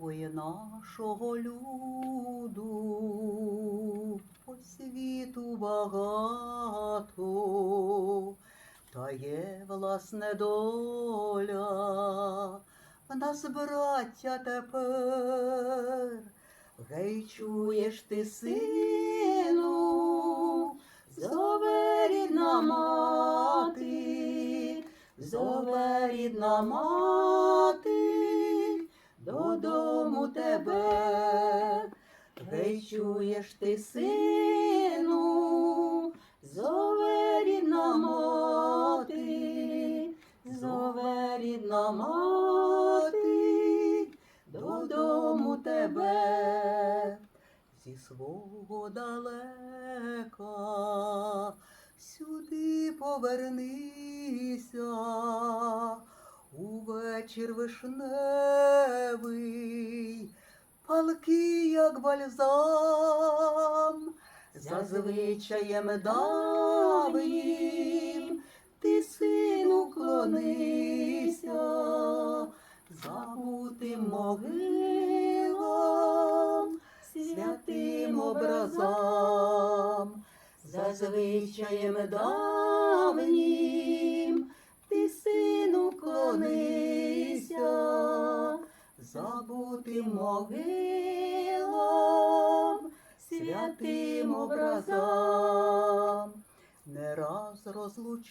Ой, нашого люду по світу багато, та є власне доля, в нас браття тепер. Гей, чуєш ти, сину, зове рідна мати, зове рідна мати, додому тебе. Гей, чуєш ти, сину, зове рідна мати, зове рідна мати, додому тебе. Зі свого далека сюди повернися, увечір вишневий, палки, як бальзам, за звичаєм давнім, ти сину клонися, забутим могилам, святим образам, за звичаєм давнім, ти сину клонися, забутим могилам, святим образам. Не раз розлучались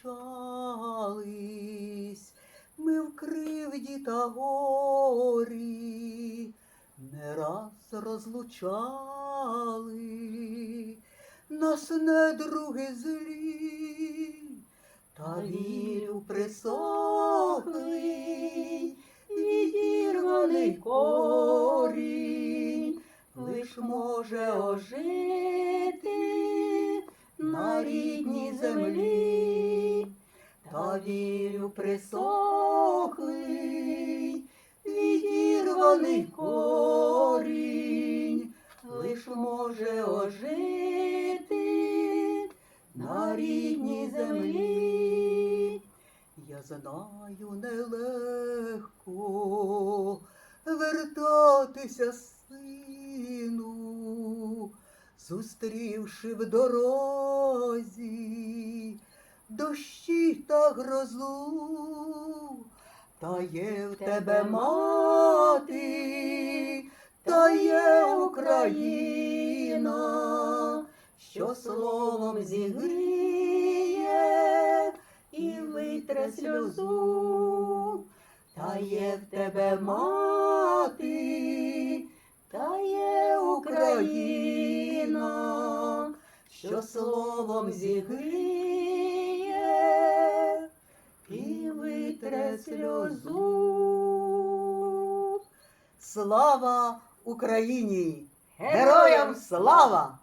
ми в кривді та горі, не раз розлучали нас недруги злі, та вірю присохлий, відірваний корінь, лиш може ожити на рідній землі, та вірю присохлий, відірваний корінь, лиш може ожити на рідній землі. Я знаю нелегко вертатися, сину, зустрівши в дорозі дощі та грозу, та є в тебе мати, та є Україна, що словом зігріє і витре сльозу, та є в тебе мати, та є Україна, що словом зігріє і витре сльозу. Слава Україні! Героям слава!